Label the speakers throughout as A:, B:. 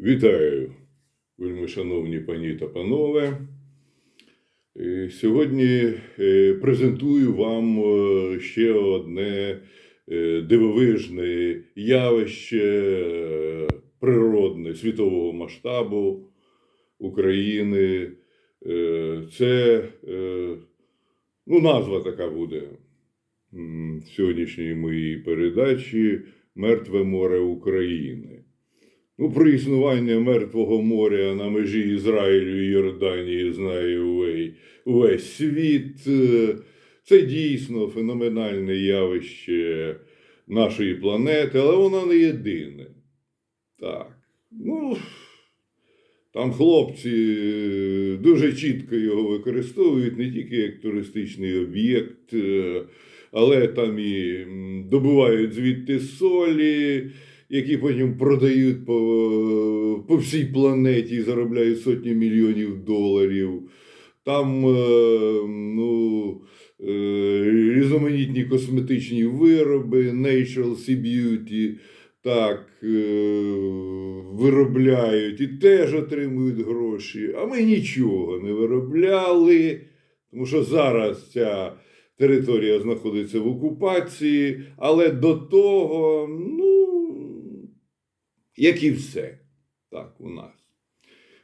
A: Вітаю, вельми шановні пані та панове. Е, Сьогодні е, презентую вам е, ще одне дивовижне явище природне світового масштабу України. Це ну, назва така буде сьогоднішньої моєї передачі Мертве море України. Ну, про існування Мертвого моря на межі Ізраїлю і Йорданії знає увесь, світ. Е, Це дійсно феноменальне явище нашої планети, але воно не єдине. Так. Ну, там хлопці е, дуже чітко його використовують не тільки як туристичний об'єкт, е, але там і добувають звідти солі, які потім продають по, по всій планеті і заробляють сотні мільйонів доларів. Там е, ну, е, різноманітні косметичні вироби, Natural Sea Beauty, так, е, виробляють і теж отримують гроші. А ми нічого не виробляли, тому що зараз ця територія знаходиться в окупації, але до того, ну, як і все, так, у нас.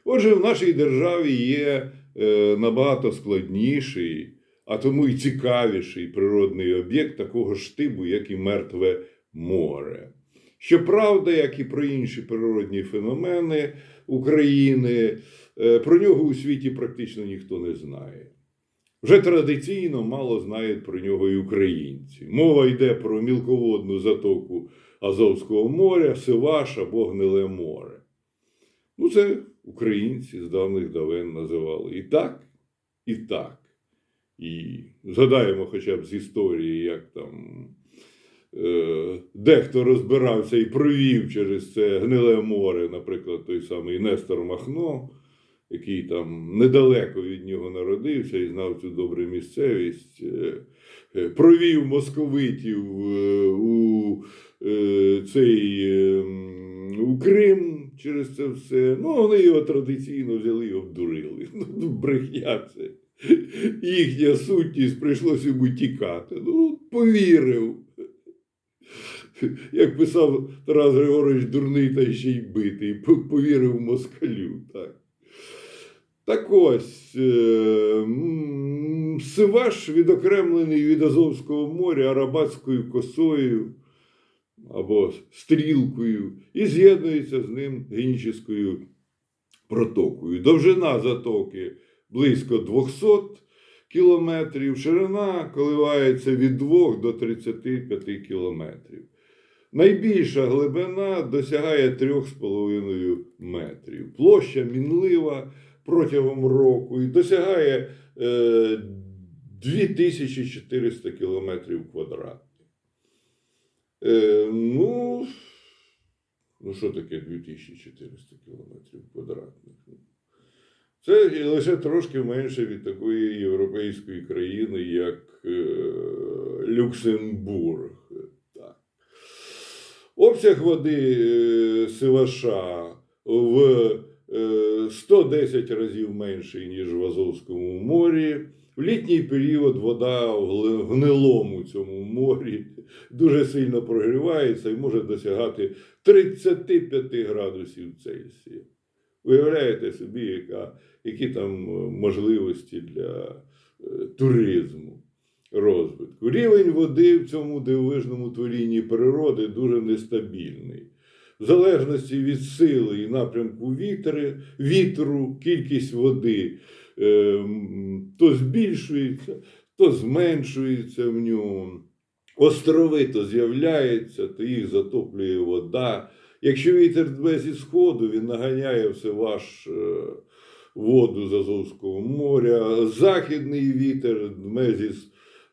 A: Отже, в нашій державі є е, набагато складніший, а тому й цікавіший природний об'єкт такого ж типу, як і Мертве море. Щоправда, як і про інші природні феномени України, е, про нього у світі практично ніхто не знає. Вже традиційно мало знають про нього і українці. Мова йде про мілководну затоку Азовського моря, Сиваш або Гниле море. Ну, це українці з давних давен називали і так, і так. І згадаємо хоча б з історії, як там е, дехто розбирався і провів через це гниле море, наприклад, той самий Нестор Махно, який там недалеко від нього народився і знав цю добру місцевість, е, е, провів московитів е, у цей е, у Крим через це все. Ну, вони його традиційно взяли і обдурили. Ну, брехня це. Їхня сутність прийшлося йому тікати. Ну, повірив. Як писав Тарас Григорович, дурний та ще й битий, по- повірив москалю. Так, так ось, е, Сиваш відокремлений від Азовського моря Арабатською косою або стрілкою і з'єднується з ним геніческою протокою. Довжина затоки близько 200 кілометрів, ширина коливається від 2 до 35 кілометрів. Найбільша глибина досягає 3,5 метрів. Площа мінлива протягом року і досягає е, 2400 кілометрів квадратних. Е, ну, ну, що таке 2400 кілометрів квадратних? Це лише трошки менше від такої європейської країни, як е, Люксембург. Так. Обсяг води е, Сиваша в е, 110 разів менший, ніж в Азовському морі. В літній період вода в гнилому цьому морі дуже сильно прогрівається і може досягати 35 градусів Цельсія. Уявляєте собі, яка, які там е, можливості для е, туризму, розвитку. Рівень води в цьому дивовижному творінні природи дуже нестабільний. В залежності від сили і напрямку вітри, вітру, кількість води то збільшується, то зменшується в ньому. Острови то з'являються, то їх затоплює вода. Якщо вітер дме зі сходу, він наганяє все ваш е, воду з Азовського моря. Західний вітер дме зі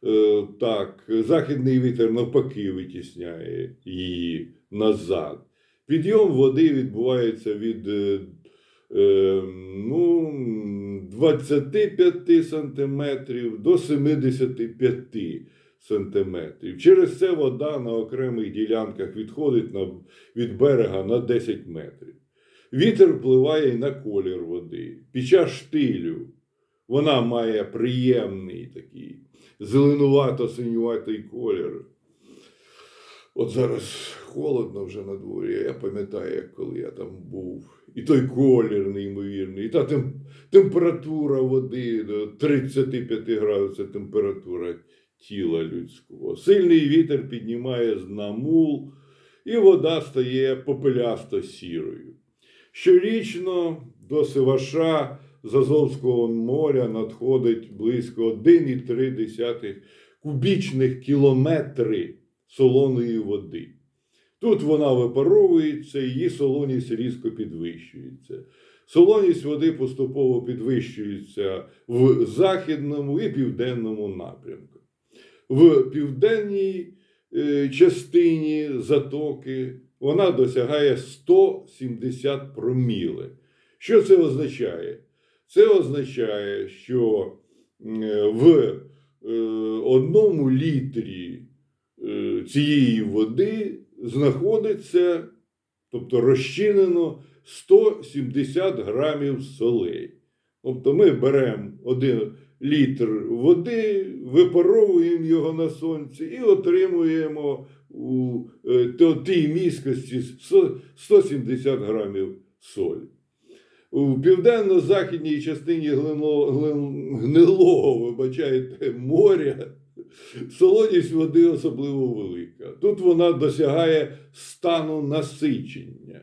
A: е, так, західний вітер навпаки витісняє її назад. Підйом води відбувається від е, е, ну, 25 сантиметрів до 75 сантиметрів. Через це вода на окремих ділянках відходить на, від берега на 10 метрів. Вітер впливає і на колір води. Під час штилю вона має приємний такий зеленувато-синюватий колір. От зараз холодно вже на дворі, я пам'ятаю, коли я там був. І той колір неймовірний, і та тем, температура води до 35 градусів температура тіла людського. Сильний вітер піднімає з дна мул, і вода стає попелясто сірою. Щорічно до Сиваша з Азовського моря надходить близько 1,3 кубічних кілометри солоної води. Тут вона випаровується, її солоність різко підвищується. Солоність води поступово підвищується в західному і південному напрямку. В південній е, частині затоки вона досягає 170 проміле. Що це означає? Це означає, що е, в е, одному літрі цієї води знаходиться, тобто розчинено 170 грамів солей. Тобто ми беремо один літр води, випаровуємо його на сонці і отримуємо у е, тій міськості 170 грамів солі. У південно-західній частині гнилого, вибачайте, моря солоність води особливо велика. Тут вона досягає стану насичення.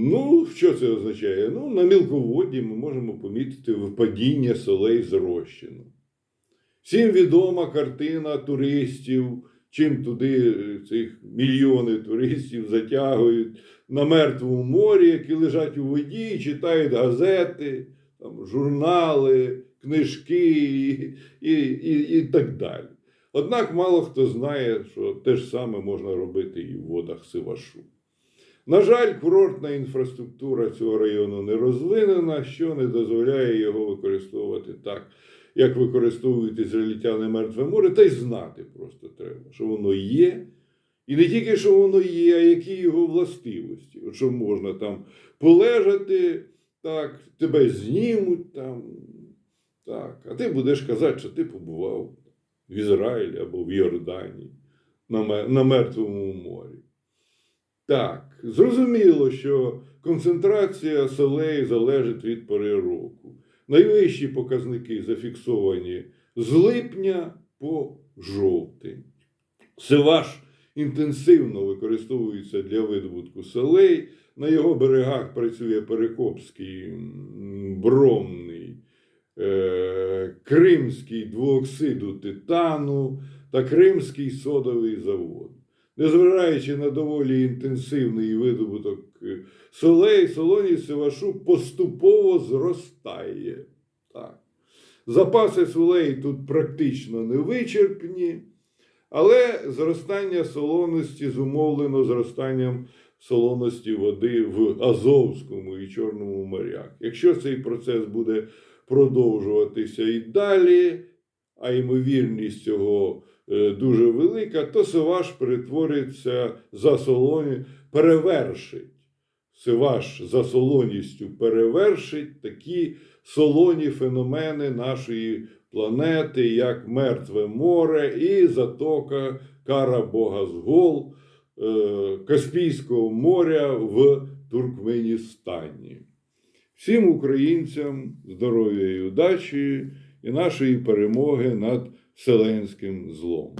A: Ну, що це означає? Ну, на мілководді ми можемо помітити випадіння солей з розчину. Всім відома картина туристів, чим туди е, цих мільйони туристів затягують на мертвому морі, які лежать у воді читають газети, там, журнали, книжки і, і, і, і так далі. Однак мало хто знає, що те ж саме можна робити і в водах Сивашу. На жаль, курортна інфраструктура цього району не розвинена, що не дозволяє його використовувати так, як використовують ізраїльтяни Мертве море, та й знати просто треба, що воно є. І не тільки що воно є, а які його властивості. От що можна там полежати, так, тебе знімуть там, так, а ти будеш казати, що ти побував в Ізраїлі або в Йорданії на, Мертвому морі. Так, зрозуміло, що концентрація солей залежить від пори року. Найвищі показники зафіксовані з липня по жовтень. Сиваш інтенсивно використовується для видобутку солей. На його берегах працює Перекопський бромний, е, Кримський двооксиду титану та Кримський содовий завод. Незважаючи на доволі інтенсивний видобуток е, солей, солоність Сивашу поступово зростає. Так. Запаси солей тут практично невичерпні, але зростання солоності зумовлено зростанням солоності води в Азовському і Чорному морях. Якщо цей процес буде продовжуватися і далі, а ймовірність цього е, дуже велика, то Сиваш перетвориться за солоні, перевершить. Сиваш за солоністю перевершить такі солоні феномени нашої планети, як Мертве море і затока Кара Бога Згол е, Каспійського моря в Туркменістані. Всім українцям здоров'я і удачі і нашої перемоги над вселенським злом.